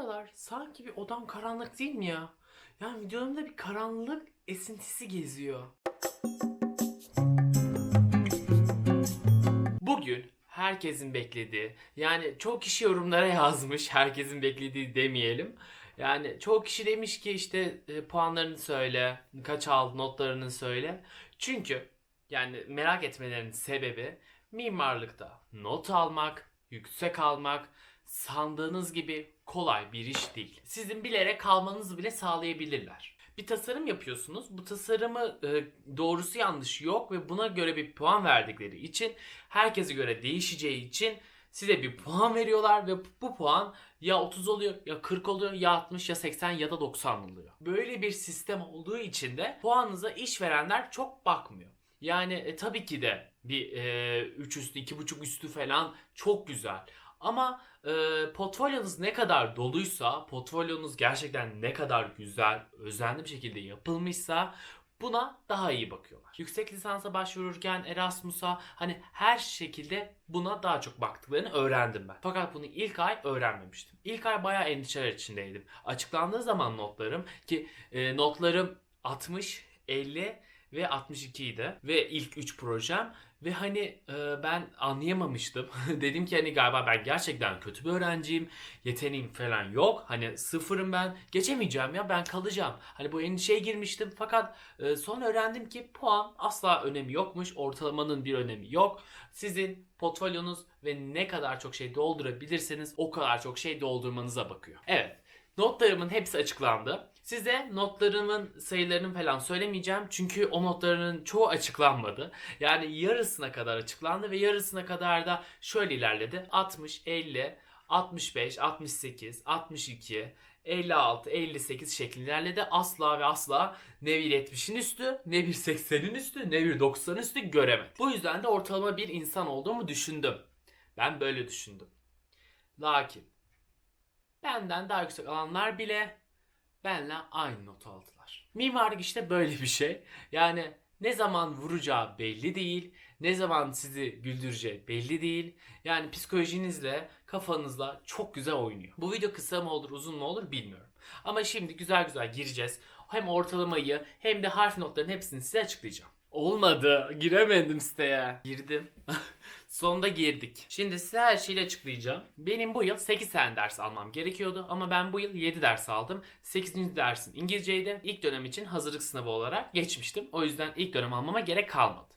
aralar sanki bir odam karanlık değil mi ya? Yani videomda bir karanlık esintisi geziyor. Bugün herkesin beklediği, yani çok kişi yorumlara yazmış, herkesin beklediği demeyelim. Yani çoğu kişi demiş ki işte e, puanlarını söyle, kaç aldın, notlarını söyle. Çünkü yani merak etmelerinin sebebi mimarlıkta not almak, yüksek almak sandığınız gibi kolay bir iş değil. Sizin bilerek kalmanızı bile sağlayabilirler. Bir tasarım yapıyorsunuz. Bu tasarımı e, doğrusu yanlış yok ve buna göre bir puan verdikleri için herkese göre değişeceği için size bir puan veriyorlar ve bu puan ya 30 oluyor ya 40 oluyor ya 60 ya 80 ya da 90 oluyor. Böyle bir sistem olduğu için de puanınıza işverenler çok bakmıyor. Yani e, tabii ki de bir e, 3 üstü 2,5 üstü falan çok güzel. Ama e, portfolyonuz ne kadar doluysa, portfolyonuz gerçekten ne kadar güzel, özenli bir şekilde yapılmışsa buna daha iyi bakıyorlar. Yüksek lisansa başvururken Erasmus'a hani her şekilde buna daha çok baktıklarını öğrendim ben. Fakat bunu ilk ay öğrenmemiştim. İlk ay bayağı endişeler içindeydim. Açıklandığı zaman notlarım ki e, notlarım 60, 50 ve 62 idi ve ilk 3 projem ve hani e, ben anlayamamıştım. Dedim ki hani galiba ben gerçekten kötü bir öğrenciyim. Yeteneğim falan yok. Hani sıfırım ben. Geçemeyeceğim ya ben kalacağım. Hani bu endişeye girmiştim. Fakat e, sonra öğrendim ki puan asla önemi yokmuş. Ortalamanın bir önemi yok. Sizin portfolyonuz ve ne kadar çok şey doldurabilirseniz o kadar çok şey doldurmanıza bakıyor. Evet. Notlarımın hepsi açıklandı. Size notlarımın sayılarını falan söylemeyeceğim. Çünkü o notlarının çoğu açıklanmadı. Yani yarısına kadar açıklandı ve yarısına kadar da şöyle ilerledi. 60, 50, 65, 68, 62, 56, 58 şeklinde ilerledi. Asla ve asla ne bir 70'in üstü, ne bir 80'in üstü, ne bir 90'ın üstü göremedim. Bu yüzden de ortalama bir insan olduğumu düşündüm. Ben böyle düşündüm. Lakin benden daha yüksek alanlar bile benle aynı not aldılar. Mimarlık işte böyle bir şey. Yani ne zaman vuracağı belli değil, ne zaman sizi güldüreceği belli değil. Yani psikolojinizle, kafanızla çok güzel oynuyor. Bu video kısa mı olur, uzun mu olur bilmiyorum. Ama şimdi güzel güzel gireceğiz. Hem ortalamayı hem de harf notlarının hepsini size açıklayacağım. Olmadı. Giremedim siteye. Girdim. Sonunda girdik. Şimdi size her şeyi açıklayacağım. Benim bu yıl 8 tane ders almam gerekiyordu ama ben bu yıl 7 ders aldım. 8. dersin İngilizceydi. İlk dönem için hazırlık sınavı olarak geçmiştim. O yüzden ilk dönem almama gerek kalmadı.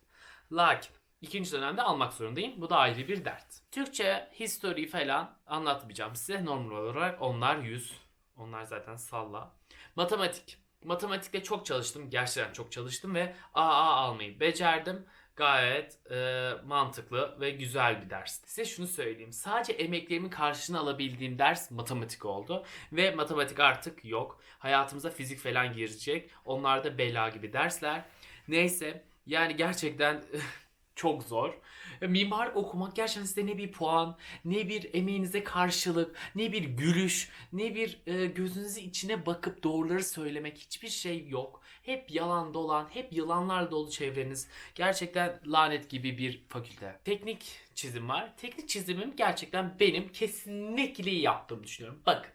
Lakin ikinci dönemde almak zorundayım. Bu da ayrı bir dert. Türkçe, history falan anlatmayacağım size. Normal olarak onlar 100. Onlar zaten salla. Matematik. Matematikte çok çalıştım. Gerçekten çok çalıştım ve AA almayı becerdim. Gayet e, mantıklı ve güzel bir ders. Size şunu söyleyeyim. Sadece emeklerimin karşılığını alabildiğim ders matematik oldu. Ve matematik artık yok. Hayatımıza fizik falan girecek. Onlar da bela gibi dersler. Neyse yani gerçekten çok zor. Ve Mimarlık okumak gerçekten size ne bir puan, ne bir emeğinize karşılık, ne bir gülüş, ne bir e, gözünüzün içine bakıp doğruları söylemek hiçbir şey yok. Hep yalan dolan, hep yılanlar dolu çevreniz. Gerçekten lanet gibi bir fakülte. Teknik çizim var. Teknik çizimim gerçekten benim kesinlikle yaptığımı düşünüyorum. Bakın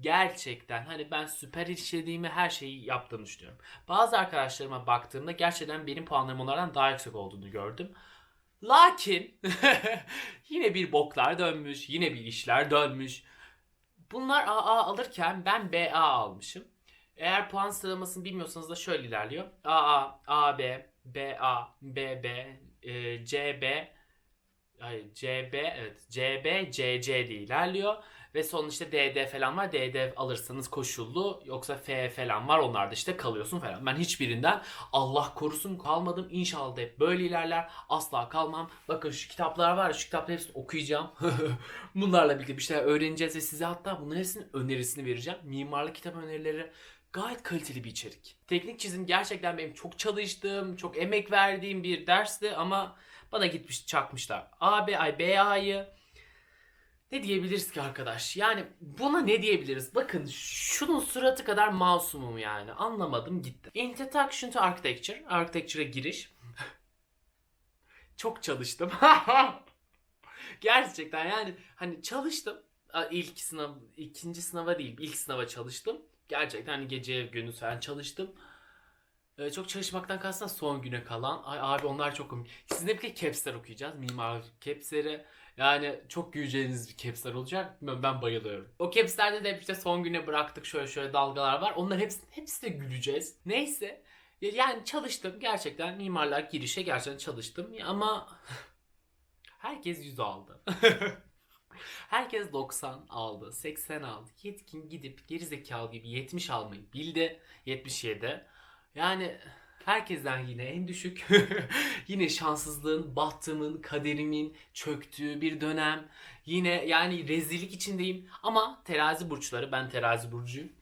gerçekten hani ben süper işlediğimi her şeyi yaptığımı düşünüyorum. Bazı arkadaşlarıma baktığımda gerçekten benim puanlarım onlardan daha yüksek olduğunu gördüm. Lakin yine bir boklar dönmüş, yine bir işler dönmüş. Bunlar AA alırken ben BA almışım. Eğer puan sıralamasını bilmiyorsanız da şöyle ilerliyor. AA, AB, BA, BB, e, CB, Hayır, CB, evet CB, CC diye ilerliyor. Ve son işte DD falan var. DD alırsanız koşullu. Yoksa F falan var. Onlar da işte kalıyorsun falan. Ben hiçbirinden Allah korusun kalmadım. İnşallah da hep böyle ilerler. Asla kalmam. Bakın şu kitaplar var. Şu kitapları hepsini okuyacağım. Bunlarla birlikte bir şeyler öğreneceğiz ve size hatta bunların hepsinin önerisini vereceğim. Mimarlık kitap önerileri gayet kaliteli bir içerik. Teknik çizim gerçekten benim çok çalıştığım, çok emek verdiğim bir dersti ama bana gitmiş çakmışlar. AB, ay BA'yı ne diyebiliriz ki arkadaş? Yani buna ne diyebiliriz? Bakın şunun suratı kadar masumum yani. Anlamadım gitti. Introduction to Architecture. Architecture'a giriş. Çok çalıştım. Gerçekten yani hani çalıştım. a, ilk sınav, ikinci sınava değil, ilk sınava çalıştım. Gerçekten hani gece gündüz falan çalıştım. Ee, çok çalışmaktan kastım son güne kalan. Ay abi onlar çok komik. Sizinle birlikte caps'ler okuyacağız. Mimar caps'leri. Yani çok güleceğiniz bir caps'ler olacak. Ben, ben bayılıyorum. O caps'lerde de işte son güne bıraktık şöyle şöyle dalgalar var. Onların hepsi, hepsi de güleceğiz. Neyse. Ya- Yani çalıştım. Gerçekten mimarlar girişe gerçekten çalıştım. Ama herkes 100 aldı. Herkes 90 aldı, 80 aldı. Yetkin gidip gerizekalı gibi 70 almayı bildi. 77. Yani herkesten yine en düşük. yine şanssızlığın, bahtımın, kaderimin çöktüğü bir dönem. Yine yani rezillik içindeyim. Ama terazi burçları, ben terazi burcuyum.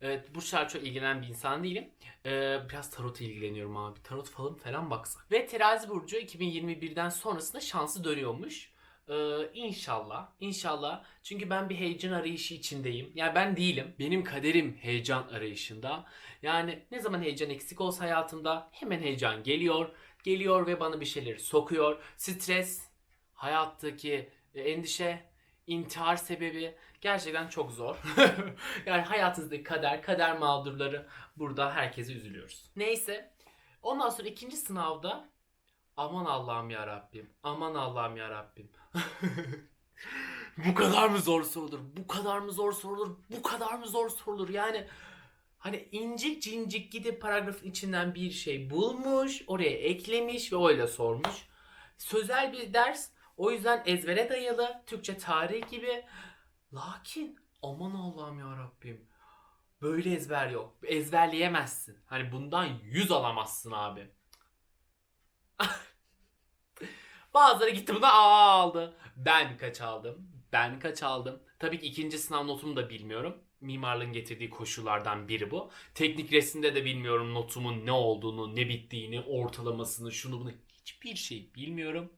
Evet, burçlar çok ilgilenen bir insan değilim. Ee, biraz tarot ilgileniyorum abi. Tarot falan falan baksak. Ve terazi burcu 2021'den sonrasında şansı dönüyormuş. Ee, inşallah. İnşallah. Çünkü ben bir heyecan arayışı içindeyim. Yani ben değilim. Benim kaderim heyecan arayışında. Yani ne zaman heyecan eksik olsa hayatımda hemen heyecan geliyor. Geliyor ve bana bir şeyleri sokuyor. Stres, hayattaki e, endişe, intihar sebebi gerçekten çok zor. yani hayatınızdaki kader, kader mağdurları burada herkese üzülüyoruz. Neyse. Ondan sonra ikinci sınavda aman Allah'ım ya Rabbim. Aman Allah'ım ya Rabbim. bu kadar mı zor sorulur? Bu kadar mı zor sorulur? Bu kadar mı zor sorulur? Yani hani incik cincik gidip paragrafın içinden bir şey bulmuş, oraya eklemiş ve öyle sormuş. Sözel bir ders. O yüzden ezbere dayalı, Türkçe tarih gibi. Lakin aman Allah'ım ya Rabbim. Böyle ezber yok. Ezberleyemezsin. Hani bundan 100 alamazsın abi. Bazıları gitti buna aldı. Ben kaç aldım? Ben kaç aldım? Tabii ki ikinci sınav notumu da bilmiyorum. Mimarlığın getirdiği koşullardan biri bu. Teknik resimde de bilmiyorum notumun ne olduğunu, ne bittiğini, ortalamasını, şunu bunu hiçbir şey bilmiyorum.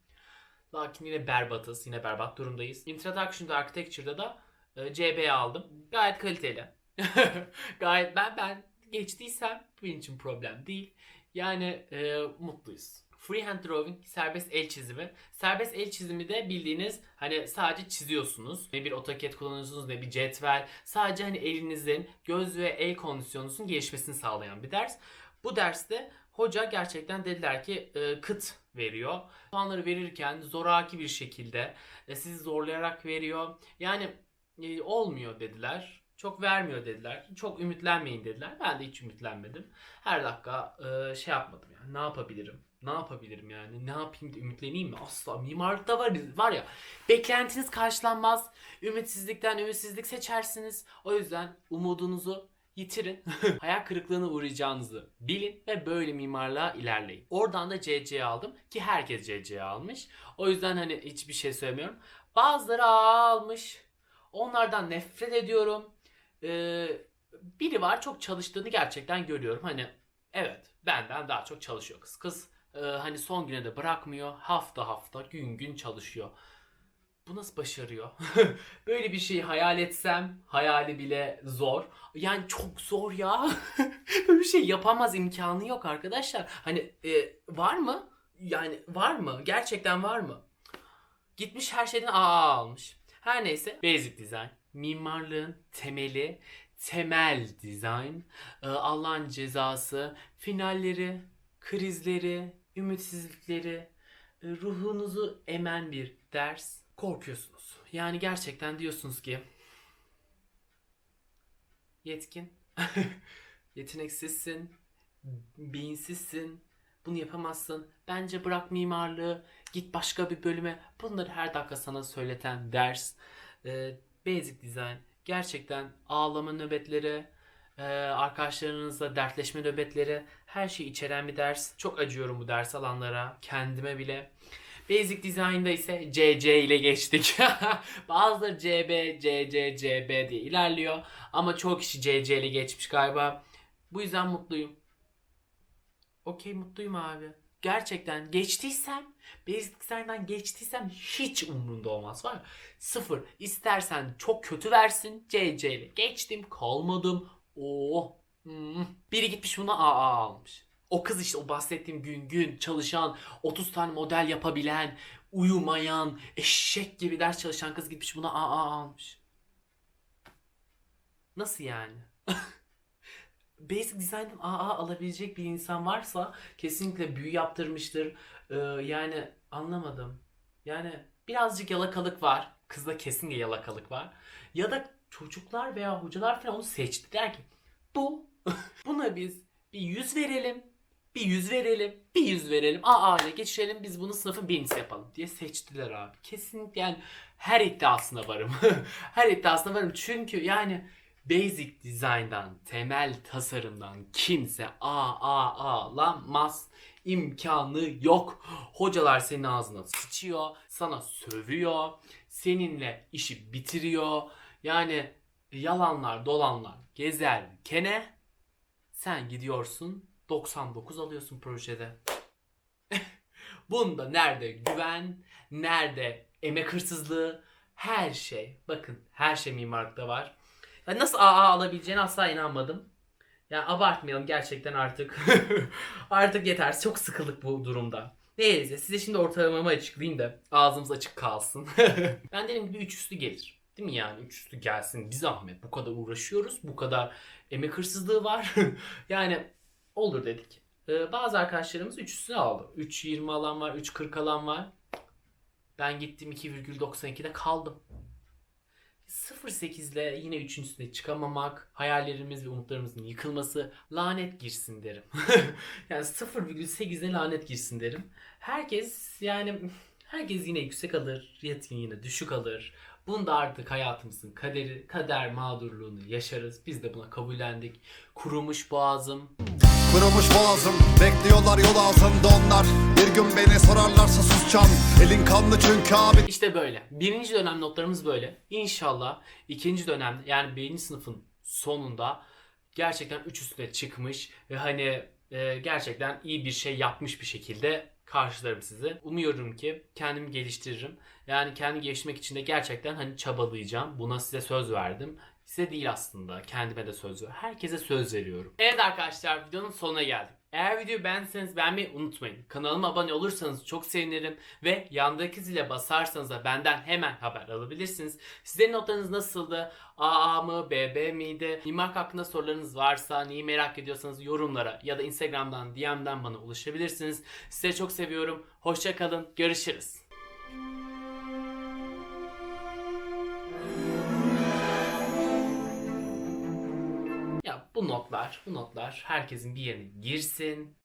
Lakin yine berbatız, yine berbat durumdayız. Introduction to Architecture'da da e, CB aldım. Gayet kaliteli. Gayet ben ben geçtiysem benim için problem değil. Yani e, mutluyuz. Freehand drawing serbest el çizimi. Serbest el çizimi de bildiğiniz hani sadece çiziyorsunuz. Ne bir AutoCAD kullanıyorsunuz ne bir cetvel. Sadece hani elinizin göz ve el kondisyonunuzun gelişmesini sağlayan bir ders. Bu derste hoca gerçekten dediler ki e, kıt veriyor. Puanları verirken zoraki bir şekilde e, sizi zorlayarak veriyor. Yani e, olmuyor dediler. Çok vermiyor dediler. Çok ümitlenmeyin dediler. Ben de hiç ümitlenmedim. Her dakika e, şey yapmadım yani. Ne yapabilirim? Ne yapabilirim yani? Ne yapayım da ümitleneyim mi? Asla. Mimarlıkta var, var ya. Beklentiniz karşılanmaz. Ümitsizlikten ümitsizlik seçersiniz. O yüzden umudunuzu yitirin. Hayal kırıklığına uğrayacağınızı bilin ve böyle mimarlığa ilerleyin. Oradan da CC aldım ki herkes CC almış. O yüzden hani hiçbir şey söylemiyorum. Bazıları A almış. Onlardan nefret ediyorum. Ee, biri var çok çalıştığını gerçekten görüyorum. Hani evet benden daha çok çalışıyor kız. Kız e, hani son güne de bırakmıyor. Hafta hafta gün gün çalışıyor. Bu nasıl başarıyor? Böyle bir şeyi hayal etsem hayali bile zor. Yani çok zor ya. Böyle bir şey yapamaz imkanı yok arkadaşlar. Hani e, var mı? Yani var mı? Gerçekten var mı? Gitmiş her şeyden AA almış. Her neyse basic design. Mimarlığın temeli, temel design. Ee, Allah'ın cezası, finalleri, krizleri, ümitsizlikleri, e, ruhunuzu emen bir ders. Korkuyorsunuz. Yani gerçekten diyorsunuz ki yetkin, yeteneksizsin, beyinsizsin, bunu yapamazsın. Bence bırak mimarlığı, git başka bir bölüme. Bunları her dakika sana söyleten ders. Ee, basic design. Gerçekten ağlama nöbetleri, e, arkadaşlarınızla dertleşme nöbetleri, her şeyi içeren bir ders. Çok acıyorum bu ders alanlara, kendime bile. Basic Design'da ise CC ile geçtik. Bazıları CB, CC, CB diye ilerliyor. Ama çoğu kişi CC ile geçmiş galiba. Bu yüzden mutluyum. Okey mutluyum abi. Gerçekten geçtiysem, Basic Design'dan geçtiysem hiç umurumda olmaz var ya. Sıfır. İstersen çok kötü versin. CC ile geçtim, kalmadım. Oh. Hmm. Biri gitmiş buna AA almış. O kız işte o bahsettiğim gün gün çalışan, 30 tane model yapabilen, uyumayan, eşek gibi ders çalışan kız gitmiş buna AA almış. Nasıl yani? Basic Design'dan AA alabilecek bir insan varsa kesinlikle büyü yaptırmıştır. Ee, yani anlamadım. Yani birazcık yalakalık var. Kızda kesinlikle yalakalık var. Ya da çocuklar veya hocalar falan onu seçti. Der ki bu buna biz bir yüz verelim. Bir yüz verelim. Bir yüz verelim. AA ile geçirelim. Biz bunu sınıfın birincisi yapalım diye seçtiler abi. Kesinlikle yani her iddiasına varım. her iddiasına varım. Çünkü yani Basic Design'dan, temel tasarımdan kimse A A alamaz. İmkanı yok. Hocalar senin ağzına sıçıyor, sana sövüyor, seninle işi bitiriyor. Yani yalanlar, dolanlar gezer kene sen gidiyorsun 99 alıyorsun projede. Bunda nerede güven, nerede emek hırsızlığı, her şey. Bakın her şey mimarlıkta var. Ya nasıl AA alabileceğine asla inanmadım. Ya abartmayalım gerçekten artık. artık yeter. Çok sıkıldık bu durumda. Neyse size şimdi ortalamamı açıklayayım da ağzımız açık kalsın. ben dedim bir üç üstü gelir. Değil mi yani? Üç üstü gelsin. Bir zahmet. Bu kadar uğraşıyoruz. Bu kadar emek hırsızlığı var. yani olur dedik. Ee, bazı arkadaşlarımız 3 üstüne aldı. 3.20 alan var, 3.40 alan var. Ben gittim 2,92'de kaldım. 0.8 ile yine 3'ün üstüne çıkamamak, hayallerimiz ve umutlarımızın yıkılması lanet girsin derim. yani 0,8 ile lanet girsin derim. Herkes yani herkes yine yüksek alır, yetkin yine düşük alır. Bunda artık hayatımızın kaderi, kader mağdurluğunu yaşarız. Biz de buna kabullendik. Kurumuş boğazım, Kırılmış boğazım Bekliyorlar yol ağzında onlar Bir gün beni sorarlarsa susacağım Elin kanlı çünkü abi İşte böyle. Birinci dönem notlarımız böyle. İnşallah ikinci dönem yani birinci sınıfın sonunda gerçekten üç üstüne çıkmış ve hani e, gerçekten iyi bir şey yapmış bir şekilde karşılarım sizi. Umuyorum ki kendimi geliştiririm. Yani kendimi geliştirmek için de gerçekten hani çabalayacağım. Buna size söz verdim. Size değil aslında. Kendime de söz ver. Herkese söz veriyorum. Evet arkadaşlar videonun sonuna geldik. Eğer videoyu beğendiyseniz beğenmeyi unutmayın. Kanalıma abone olursanız çok sevinirim. Ve yandaki zile basarsanız da benden hemen haber alabilirsiniz. Sizlerin notlarınız nasıldı? AA mı? BB miydi? Mimark hakkında sorularınız varsa, neyi merak ediyorsanız yorumlara ya da Instagram'dan DM'den bana ulaşabilirsiniz. Sizi çok seviyorum. Hoşça kalın. Görüşürüz. Bu notlar, bu notlar herkesin bir yerine girsin.